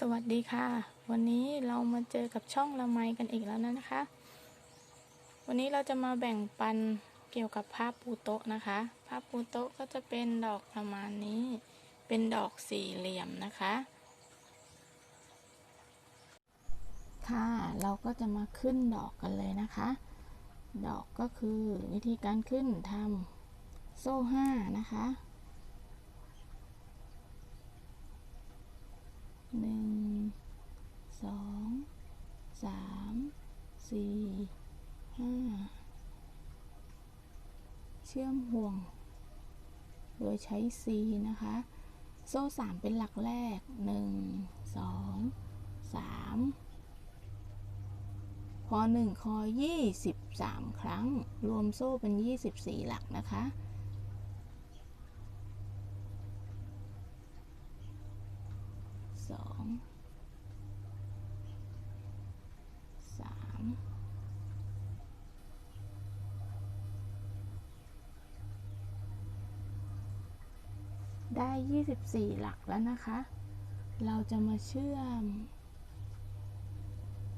สวัสดีค่ะ วันนี้เรามาเจอกับช่องละไมกันอีกแล้วนะคะ วันนี้เราจะมาแบ่งปันเกี่ยวกับผ้าปูโต๊ะนะคะผ้าปูโต๊ะก็จะเป็นดอกประมาณนี้ เป็นดอกสี่เหลี่ยมนะคะ ค่ะเราก็จะมาขึ้นดอกกันเลยนะคะ ดอกก็คือวิธีการขึ้นทำโซ่ห้านะคะ หนึ่งสองสามสี่ห้าเชื่อมห่วง โดยใช้ C นะคะ โซ่สามเป็นหลักแรกหนึ่งสองสามพอหนึ่งคอยี่สิบสามครั้ง รวมโซ่เป็นยี่สิบสี่หลักนะคะ 24 หลักแล้วนะคะ เราจะมาเชื่อม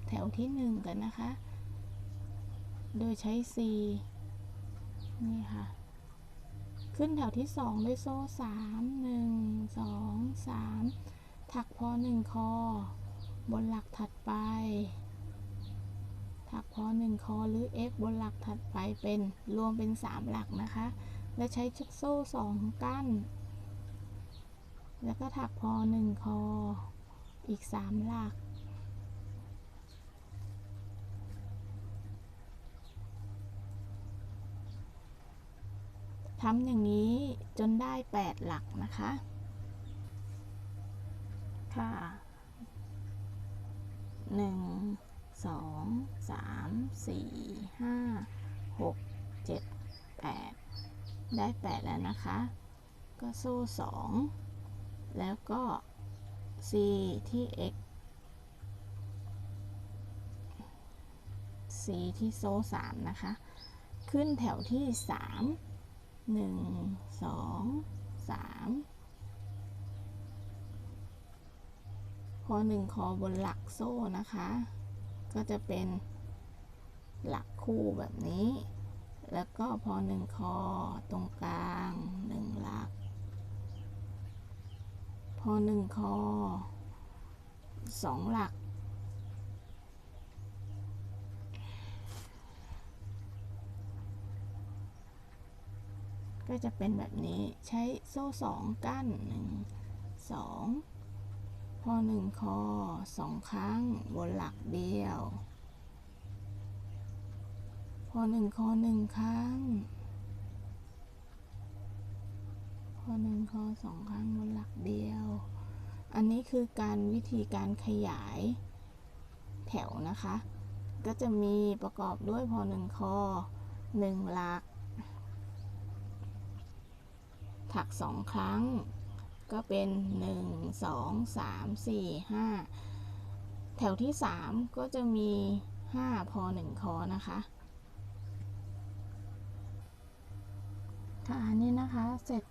แถวที่ 1 กันนะคะ โดยใช้ C นี่ค่ะ ขึ้นแถวที่ 2 ด้วยโซ่ 3 1 2 3 ถักพอ 1 คอ บนหลักถัดไป ถักพอ 1 คอหรือ F บนหลักถัดไปเป็นรวมเป็น 3 หลักนะคะ และใช้ชุดโซ่ 2 กั้น แล้วก็ถักพอหนึ่งคอ อีกสามหลัก ทำอย่างนี้จนได้8หลักนะคะ ค่ะหนึ่งสองสามสี่ห้าหกเจ็ดแปดได้แปดแล้วนะคะ ก็โซ่สอง แล้วก็ C ที่ x C ที่โซ่สามนะคะ ขึ้นแถวที่สามหนึ่งสองสามพอหนึ่งคอบนหลักโซ่นะคะ ก็จะเป็นหลักคู่แบบนี้ แล้วก็พอหนึ่งคอตรงกลางหนึ่งหลัก อหนึ่งคอสองหลัก ก็จะเป็นแบบนี้ใช้โซ่สองกั้นหนึ่งสองพอหนึ่งคอสองครั้งบนหลักเดียว พอหนึ่งคอหนึ่งครั้ง พอหนึ่งคอสองครั้งบนหลักเดียว อันนี้คือการวิธีการขยายแถวนะคะ ก็จะมีประกอบด้วยพอหนึ่งคอหนึ่งหลัก ถักสองครั้ง ก็เป็นหนึ่งสองสามสี่ห้าแถวที่สามก็จะมีห้าพอหนึ่งคอนะคะค่ะนี่นะคะ เสร็จ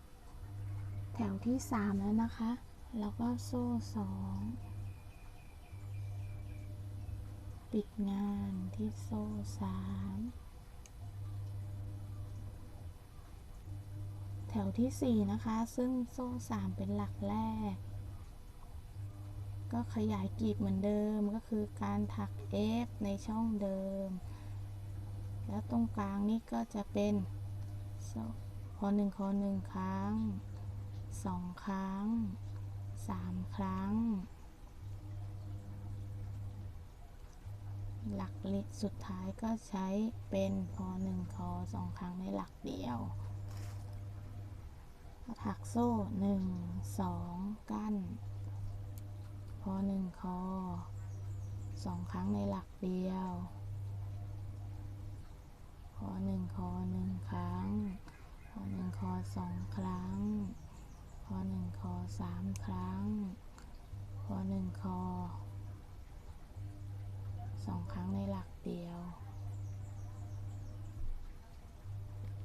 แถวที่สามแล้วนะคะ แล้วก็โซ่สองปิดงานที่โซ่สามแถวที่สี่นะคะ ซึ่งโซ่สามเป็นหลักแรก ก็ขยายกลีบเหมือนเดิมก็คือการถัก F ในช่องเดิม แล้วตรงกลางนี่ก็จะเป็นโซ่คอหนึ่งคอหนึ่งครั้ง สองครั้งสามครั้ง หลักลิดสุดท้ายก็ใช้เป็นพอหนึ่งคอสองครั้งในหลักเดียวถักโซ่หนึ่งสองกั้นพอหนึ่งคอสองครั้งในหลักเดียวพอหนึ่งคอหนึ่งครั้งพอหนึ่งคอสองครั้ง พอหนึ่งคอสามครั้งพอหนึ่งคอสองครั้งในหลักเดียว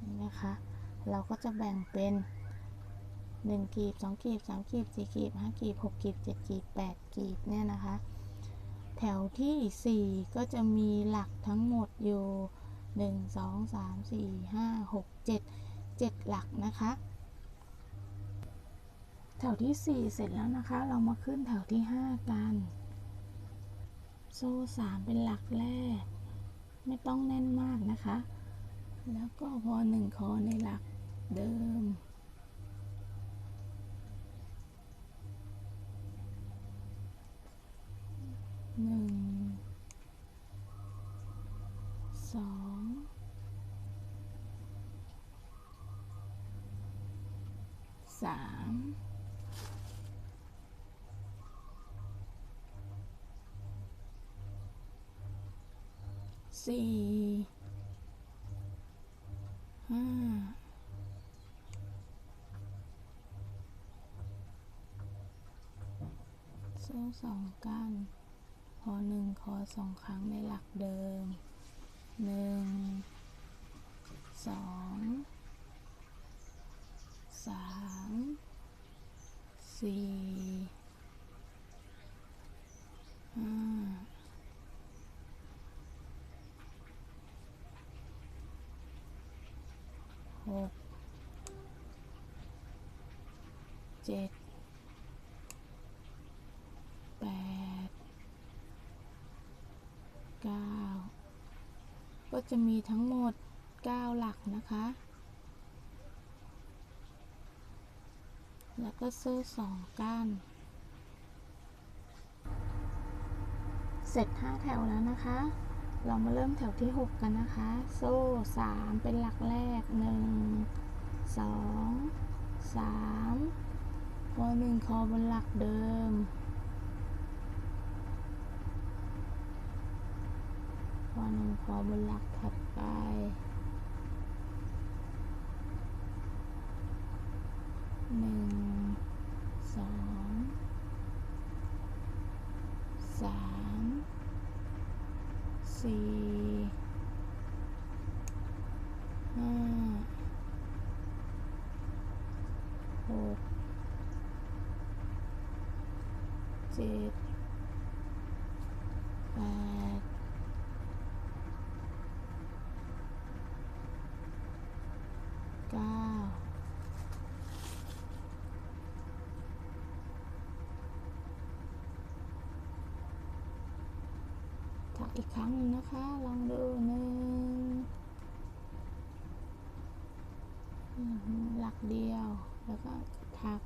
นี่นะคะ เราก็จะแบ่งเป็นหนึ่งกีบสองกีบสามกีบสี่กีบห้ากีบหกกีบเจ็ดกีบแปดกีบเนี่ยนะคะ แถวที่สี่ก็จะมีหลักทั้งหมดอยู่หนึ่งสองสามสี่ห้าหกเจ็ดเจ็ดหลักนะคะ แถวที่สี่เสร็จแล้วนะคะ เรามาขึ้นแถวที่ห้ากัน โซ่สามเป็นหลักแรก ไม่ต้องแน่นมากนะคะ แล้วก็พอหนึ่งคอในหลักเดิม หนึ่ง สองสาม สี่ห้าโซ่สองก้านพอหนึ่งคอสองครั้งในหลักเดิมหนึ่งสองสามสี่ห้า หก เจ็ดแปดเก้าก็จะมีทั้งหมด 9 หลักนะคะ แล้วก็โซ่สองก้าน เสร็จ 5 แถวแล้วนะคะ เรามาเริ่มแถวที่ 6 กันนะคะ โซ่ 3 เป็นหลักแรก 1 2 3 พอยหนึ่งคอบนหลักเดิมพอหนึ่งคอบนหลักถัดไปหนึ่ง สอง สาม สี่ ห้า หก เจ็ด แปด เก้า ถัก อีกครั้งหนึ่งนะคะ ลองดูหนึ่งหลักเดียว แล้วก็ถัก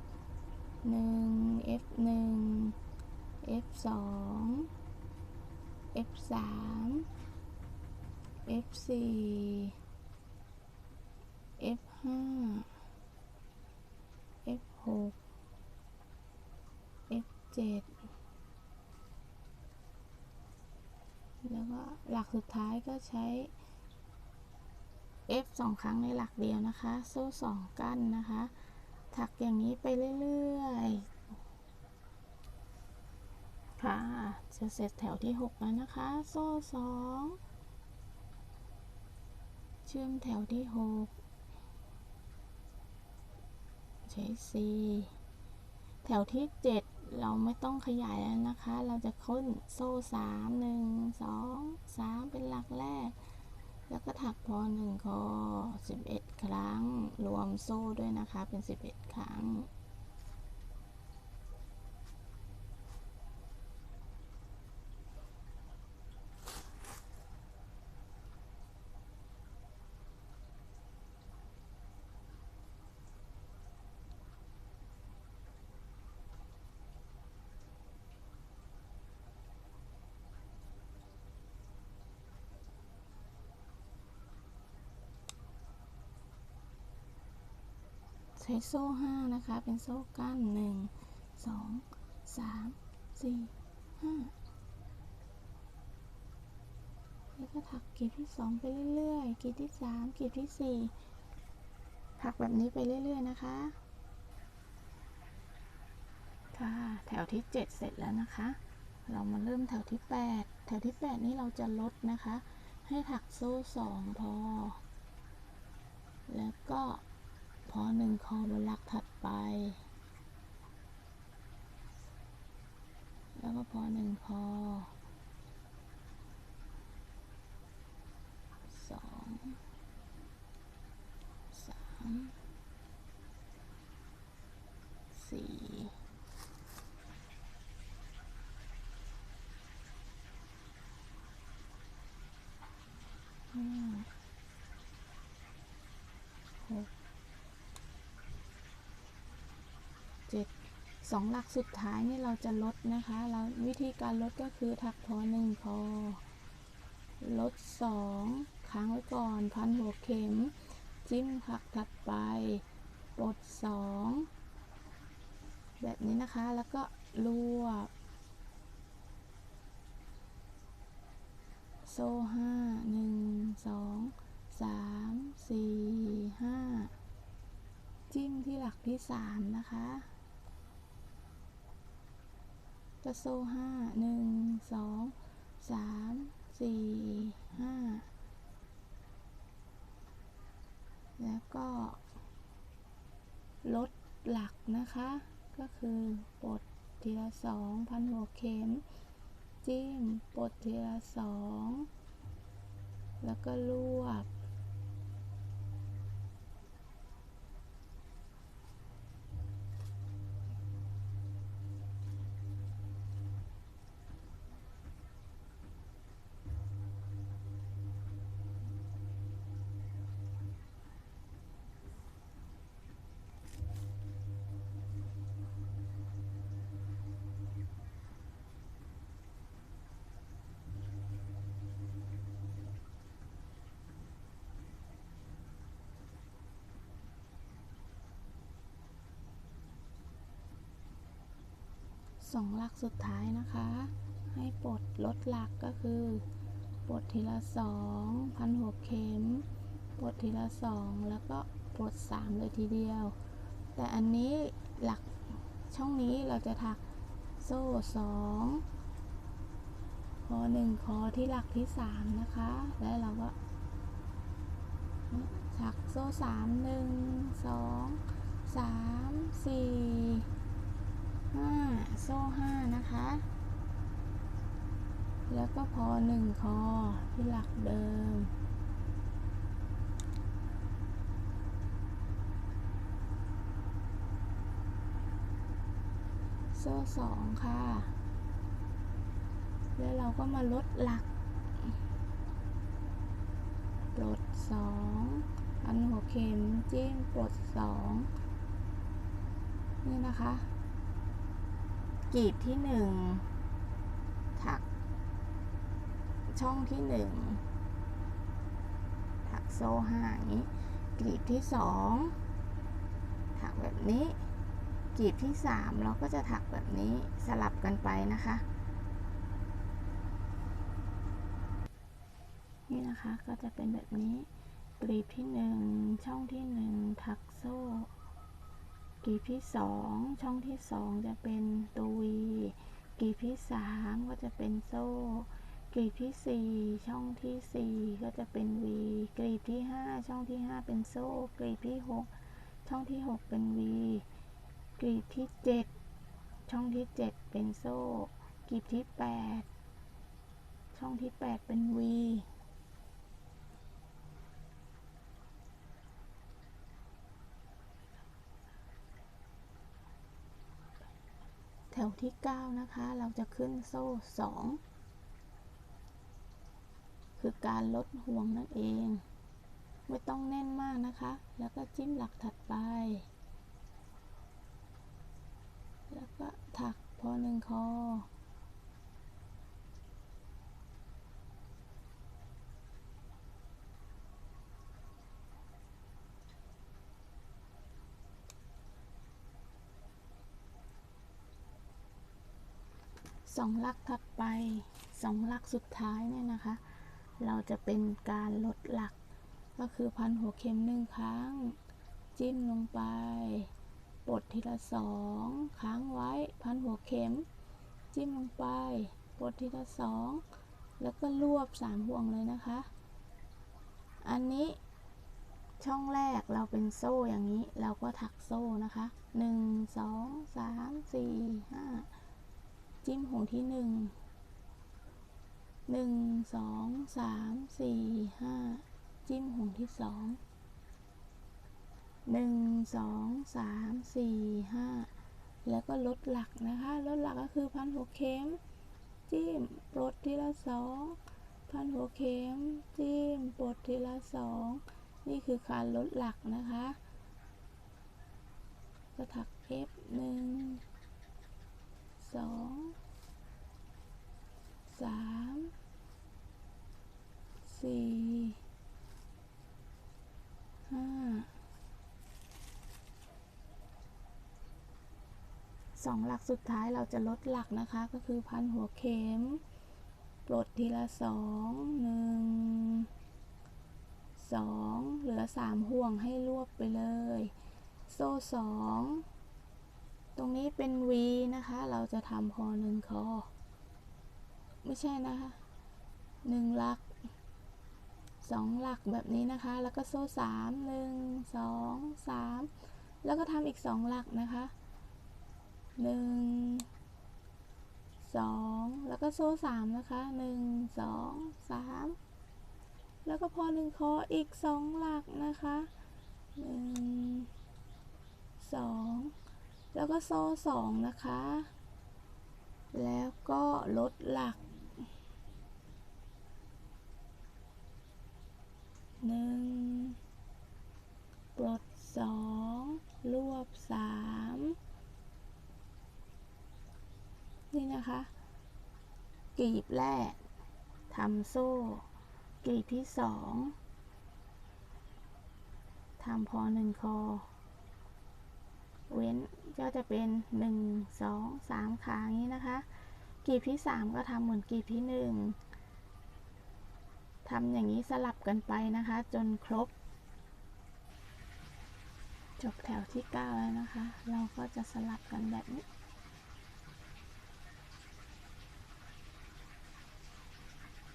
หนึ่ง F หนึ่ง F สอง F สาม F สี่ F ห้า F หก F เจ็ด แล้วก็หลักสุดท้ายก็ใช้ F สองครั้งในหลักเดียวนะคะ โซ่สองกั้นนะคะ ถักอย่างนี้ไปเรื่อยๆ ค่ะ จะเสร็จแถวที่ 6 แล้วนะคะ โซ่สองเชื่อมแถวที่ 6 ใช้ C แถวที่ 7 เราไม่ต้องขยายแล้วนะคะ เราจะค้นโซ่3 1 2 3เป็นหลักแรก แล้วก็ถักพอ1คอ11 ครั้ง รวมโซ่ด้วยนะคะเป็น 11 ครั้ง ช้โซ่ห้านะคะ เป็นโซ่กั้นหนึ่งสองสามสี่ห้าแล้วก็ถักกลีบที่สองไปเรื่อยๆกลีบที่สามกลีบที่สี่ถักแบบนี้ไปเรื่อยๆนะคะ ค่ะ แถวที่เจ็ดเสร็จแล้วนะคะ เรามาเริ่มแถวที่แปดแถวที่แปดนี้เราจะลดนะคะ ให้ถักโซ่สองพอ แล้วก็ พอหนึ่งคอบนหลักถัดไป แล้วก็พอหนึ่งคอสองสามสี่ห้าหกเจ็ด สองหลักสุดท้ายนี่เราจะลดนะคะ เราวิธีการลดก็คือถักทอหนึ่งคอลดสองค้างไว้ก่อน พันหัวเข็ม จิ้มผักถัดไปปลดสองแบบนี้นะคะ แล้วก็รวบ โซ่ห้าหนึ่งสองสามสี่ห้าจิ้มที่หลักที่สามนะคะ ก็โซ่ห้าหนึ่งสองสามสี่ห้าแล้วก็ลดหลักนะคะ ก็คือปลดทีละสองพันหัวเข็ม จิ้มปลดทีละสองแล้วก็รวบ สองหลักสุดท้ายนะคะ ให้ปลดลดหลักก็คือปลดทีละสองพันหัวเข็มปลดทีละสองแล้วก็ปลดสามเลยทีเดียว แต่อันนี้หลักช่องนี้เราจะถักโซ่สองคอหนึ่งคอที่หลักที่สามนะคะ แล้วเราก็ถักโซ่สามหนึ่งสองสามสี่ ห้าโซ่ห้านะคะ แล้วก็พอหนึ่งคอที่หลักเดิม โซ่สองค่ะ แล้วเราก็มาลดหลักปลดสองอันหัวเข็มจิ้มปลดสองนี่นะคะ กรีดที่หนึ่งถัก ช่องที่หนึ่งถักโซ่ห้าอย่างนี้กรีดที่สองถักแบบนี้กรีดที่สามเราก็จะถักแบบนี้สลับกันไปนะคะ นี่นะคะก็จะเป็นแบบนี้กรีดที่หนึ่งช่องที่หนึ่งถักโซ่ กรีดที่สองช่องที่สองจะเป็นตัววีกรีดที่สามก็จะเป็นโซ่กรีดที่สี่ช่องที่สี่ก็จะเป็นวีกรีดที่ห้าช่องที่ห้าเป็นโซ่ กรีดที่หกช่องที่หกเป็นวีกรีดที่เจ็ดช่องที่เจ็ดเป็นโซ่ กรีดที่แปดช่องที่แปดเป็นวี แถวที่ 9 นะคะ เราจะขึ้นโซ่ 2 คือการลดห่วงนั่นเอง ไม่ต้องแน่นมากนะคะ แล้วก็จิ้มหลักถัดไป แล้วก็ถักพอหนึ่งคอ สองหลักถัดไปสองหลักสุดท้ายเนี่ยนะคะ เราจะเป็นการลดหลัก ก็คือพันหัวเข็มหนึ่งครั้ง จิ้มลงไปปลดทีละสองค้างไว้พันหัวเข็ม จิ้มลงไปปลดทีละสองแล้วก็รวบสามห่วงเลยนะคะ อันนี้ช่องแรกเราเป็นโซ่อย่างนี้ เราก็ถักโซ่นะคะหนึ่งสองสามสี่ห้า จิ้มห่วงที่หนึ่งหนึ่งสองสามสี่ห้าจิ้มห่วงที่สองหนึ่งสองสามสี่ห้าแล้วก็ลดหลักนะคะลดหลักก็คือพันหัวเข็ม จิ้มปลดทีละสองพันหัวเข็ม จิ้มปลดทีละสองนี่คือการลดหลักนะคะก็ถัก F หนึ่ง สองสามสี่ห้าสองหลักสุดท้ายเราจะลดหลักนะคะ ก็คือพันหัวเข็ม ปลดทีละสองหนึ่งสองเหลือสามห่วงให้รวบไปเลย โซ่สอง ตรงนี้เป็น V นะคะ เราจะทำพอหนึ่งคอ ไม่ใช่นะคะหนึ่งหลักสองหลักแบบนี้นะคะ แล้วก็โซ่สามหนึ่งสองสามแล้วก็ทำอีกสองหลักนะคะหนึ่งสองแล้วก็โซ่สามนะคะหนึ่งสองสามแล้วก็พอหนึ่งคออีกสองหลักนะคะหนึ่งสอง แล้วก็โซ่สองนะคะ แล้วก็ลดหลักหนึ่งปลดสองรวบสามนี่นะคะกลีบแรกทำโซ่กลีบที่สองทำพอหนึ่งคอ เว้นก็จะเป็นหนึ่งสองสามขาอย่างนี้นะคะกลีบที่สามก็ทำเหมือนกลีบที่หนึ่งทำอย่างนี้สลับกันไปนะคะ จนครบ จบแถวที่เก้าแล้วนะคะ เราก็จะสลับกันแบบนี้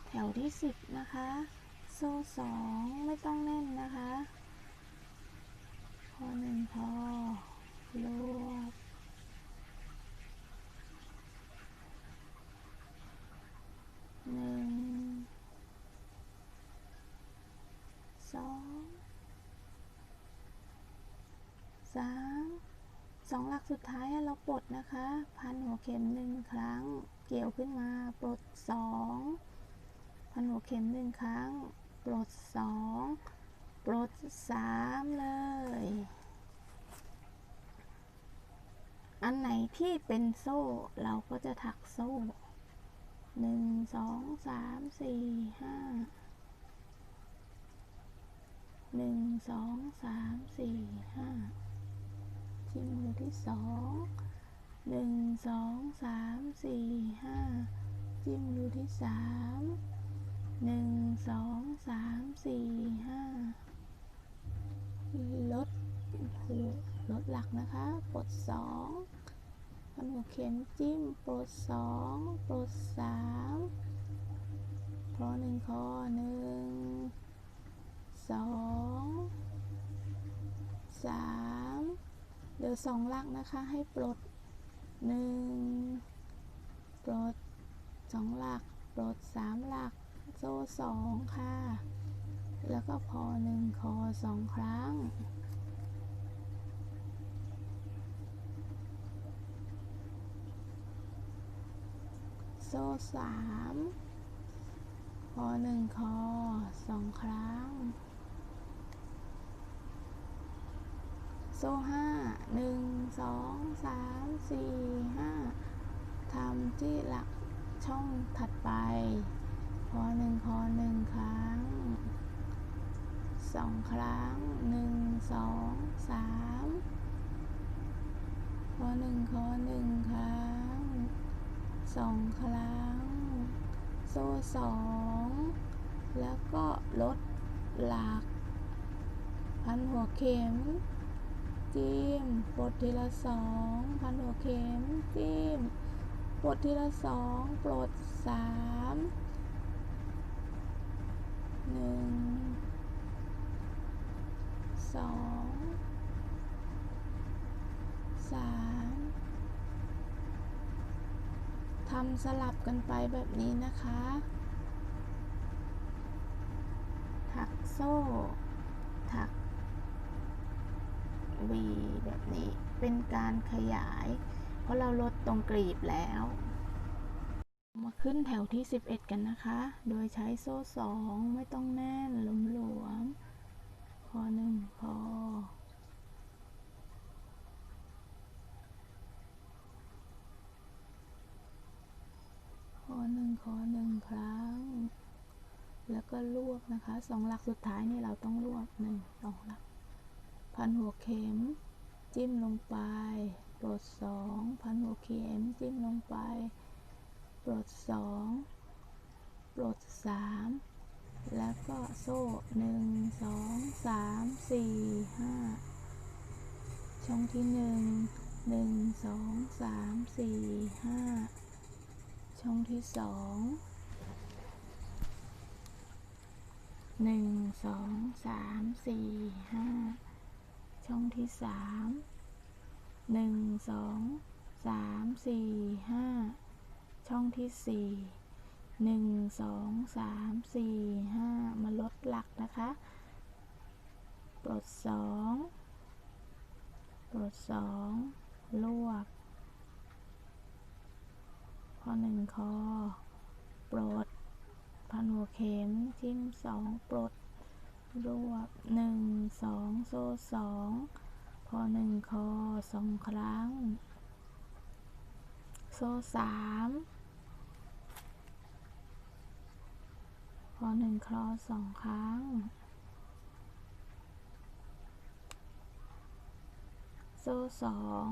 แถวที่สิบนะคะ โซ่สองไม่ต้องแน่นนะคะ พอหนึ่งพอ รวบหนึ่งสองสามสองหลักสุดท้ายเราปลดนะคะ พันหัวเข็มหนึ่งครั้ง เกี่ยวขึ้นมาปลดสองพันหัวเข็มหนึ่งครั้ง ปลดสองปลดสามเลย อันไหนที่เป็นโซ่ เราก็จะถักโซ่หนึ่งสองสามสี่ห้าหนึ่งสองสามสี่ห้าจิ้มมือที่สองหนึ่งสองสามสี่ห้าจิ้มรูที่สามหนึ่งสองสามสี่ห้าลด ลดหลักนะคะปลดสองพันหัวเข็มจิ้มปลดสองปลดสามพอหนึ่งคอหนึ่งสองสามเหลือสองหลักนะคะให้ปลดหนึ่งปลดสองหลักปลดสามหลักโซ่สองค่ะ แล้วก็พอหนึ่งคอสองครั้ง โซ่สามพอหนึ่งคอสองครั้ง โซ่ห้าหนึ่งสองสามสี่ห้าทำที่หลักช่องถัดไปพอหนึ่งคอหนึ่งครั้งสองครั้งหนึ่งสองสามพอหนึ่งคอหนึ่งครั้ง สองครั้ง โซ่สองแล้วก็ลดหลัก พันหัวเข็ม จิ้มปลดทีละสองพันหัวเข็ม จิ้มปลดทีละสองปลดสามหนึ่งสองสามทำสลับกันไปแบบนี้นะคะ ถักโซ่ ถัก V แบบนี้ เป็นการขยาย เพราะเราลดตรงกรีบแล้ว มาขึ้นแถวที่ 11 กันนะคะ โดยใช้โซ่ 2 ไม่ต้องแน่นหลวมๆพอหนึ่งพอ หนึ่งขอหนึ่งครั้ง แล้วก็ลวกนะคะสองหลักสุดท้ายนี่เราต้องลวกหนึ่งสองหลัก พันหัวเข็ม จิ้มลงไปปลดสองพันหัวเข็มจิ้มลงไปปลดสองปลดสามแล้วก็โซ่หนึ่งสองสามสี่ห้าช่องที่หนึ่งหนึ่งสองสามสี่ห้า ช่องที่สองหนึ่งสองสามสี่ห้าช่องที่สามหนึ่งสองสามสี่ห้าช่องที่สี่หนึ่งสองสามสี่ห้ามาลดหลักนะคะปลดสองปลดสองลวก พอหนึ่งคอ ปลดพันหัวเข็มจิ้มสองปลด รวบหนึ่งสองโซ่สองพอหนึ่งคอสองครั้ง โซ่สามพอหนึ่งคลอสองครั้ง โซ่สอง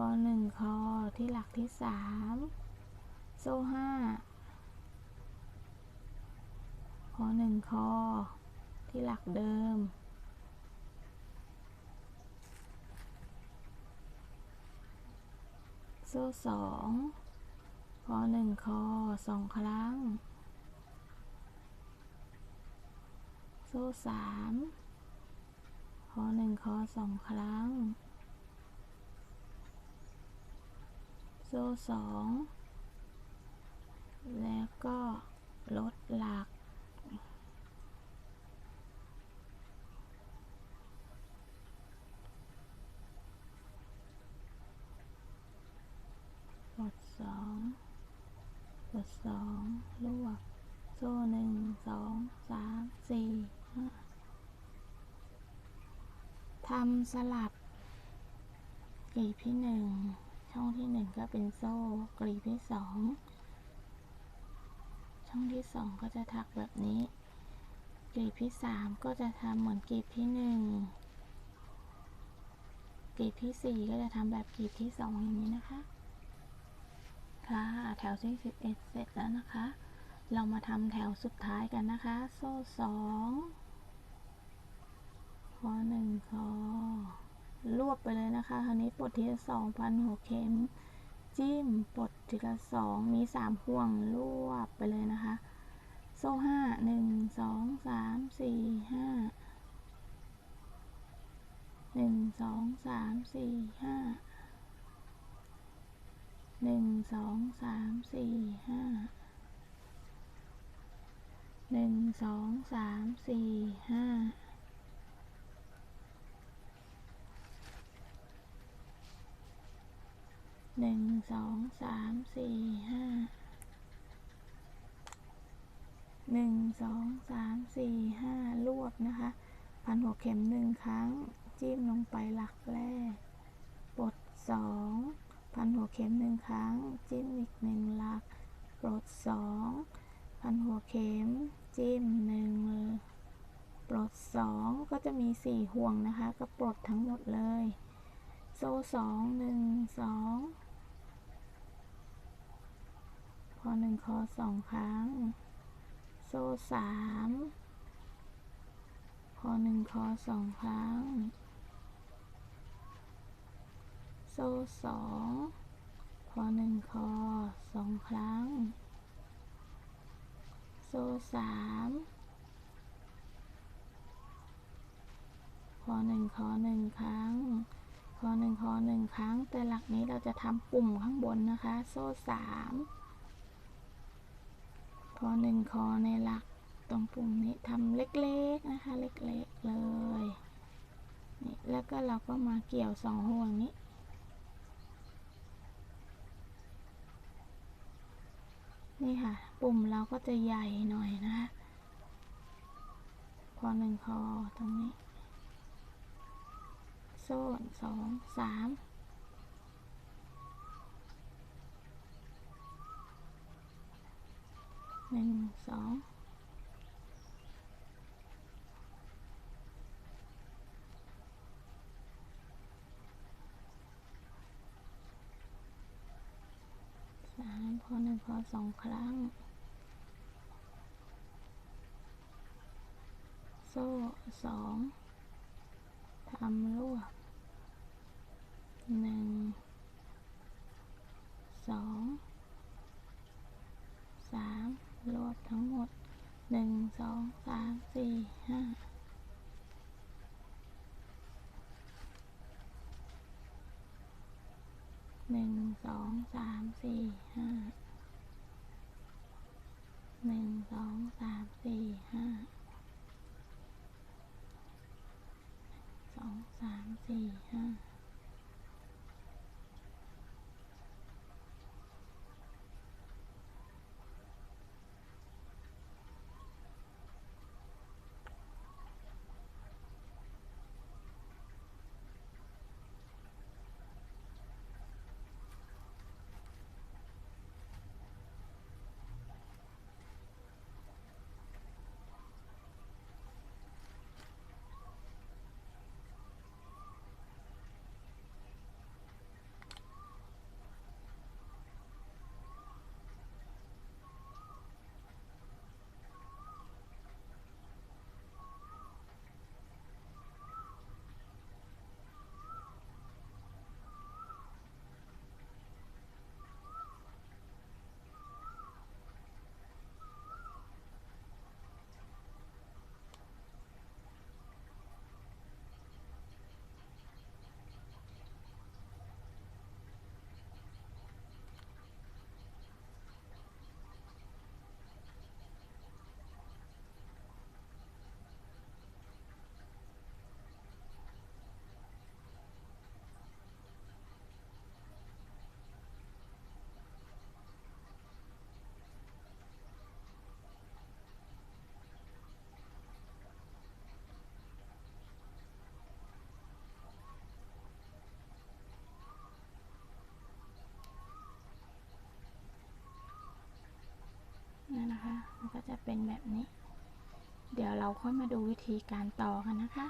พอหนึ่งคอที่หลักที่สามโซ่ห้าพอหนึ่งคอที่หลักเดิม โซ่สองพอหนึ่งคอสองครั้ง โซ่สามพอหนึ่งคอสองครั้ง โซ่สองแล้วก็ลดหลัก กดสองกดสองลวก โซ่หนึ่งสองสามสี่ห้าทำสลับกีบที่หนึ่ง ช่องที่หนึ่งก็เป็นโซ่กลีบที่สองช่องที่สองก็จะถักแบบนี้กลีบที่สามก็จะทำเหมือนกลีบที่หนึ่งกลีบที่สี่ก็จะทำแบบกลีบที่สองอย่างนี้นะคะ ค่ะแถวที่11เสร็จแล้วนะคะ เรามาทำแถวสุดท้ายกันนะคะ โซ่สองคอหนึ่งคอ รวบไปเลยนะคะคราวนี้ปลดทีละสองพันหัวเข็ม จิ้มปลดทีละสองมีสามห่วงรวบไปเลยนะคะ โซ่ห้าหนึ่งสองสามสี่ห้าหนึ่งสองสามสี่ห้าหนึ่งสองสามสี่ห้าหนึ่งสองสามสี่ห้า หนึ่งสองสามสี่ห้าหนึ่งสองสามสี่ห้ารวบนะคะ พันหัวเข็มหนึ่งครั้ง จิ้มลงไปหลักแรกปลดสองพันหัวเข็มหนึ่งครั้ง จิ้มอีกหนึ่งหลักปลดสองพันหัวเข็ม จิ้มหนึ่งปลดสองก็จะมีสี่ห่วงนะคะ ก็ปลดทั้งหมดเลย โซ่สองหนึ่งสองพ อหนึ่งคอสองครั้ง โซ่สามพอหนึ่งคอสองครั้ง โซ่สองพอหนึ่งคอสองครั้ง โซ่สามคอหนึ่งคอหนึ่งครั้ง คอหนึ่งคอหนึ่งครั้ง แต่หลักนี้เราจะทำปุ่มข้างบนนะคะ โซ่สาม คอหนึ่งคอในหลักตรงปุ่มนี้ทำเล็กๆนะคะ เล็กๆเลยนี่แล้วก็เราก็มาเกี่ยวสองห่วงนี้ นี่ค่ะ ปุ่มเราก็จะใหญ่หน่อยนะคะคอหนึ่งคอตรงนี้ โซ่สองสาม หนึ่งสองสามพอหนึ่งพอสองครั้ง โซ่สองทำรวบหนึ่งสองสาม รวบทั้งหมดหนึ่งสองสามสี่ห้าหนึ่งสองสามสี่ห้าหนึ่งสองสามสี่ห้าสองสามสี่ห้า ดี๋ยวเราค่อยมาดูวิธีการต่อกันนะคะ